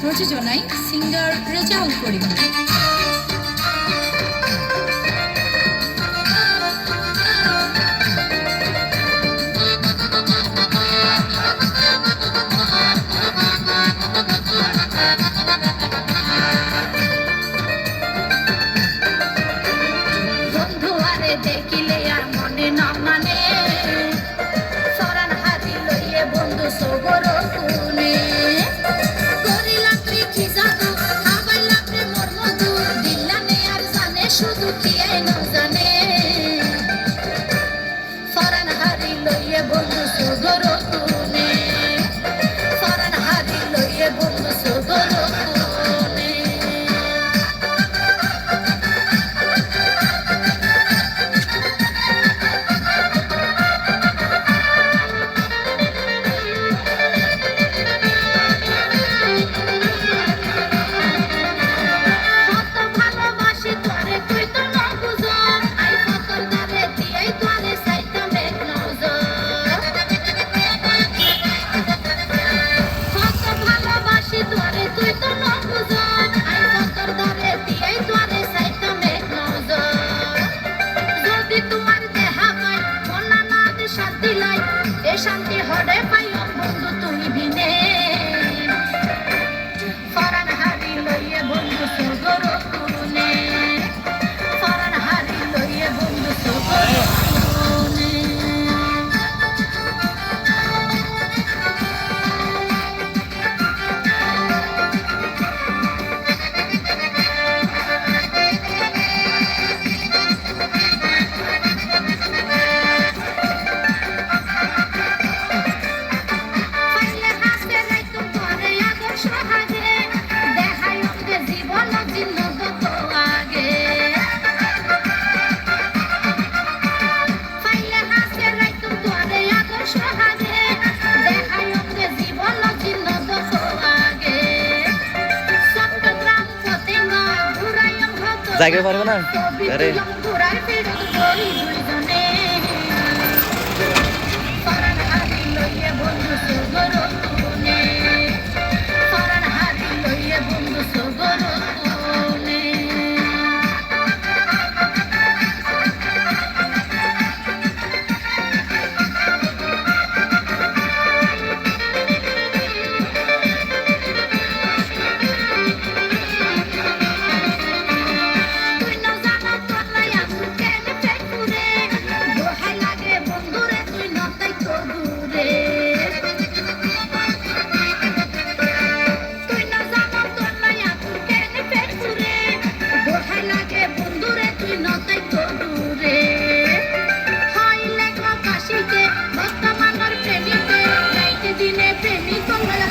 প্রযোজনায় singer Rezaul Karim tequila. yeah. এ শান্তি হরে পাইও বন্ধু তুমি বিনে জায়গা পারবে না আরে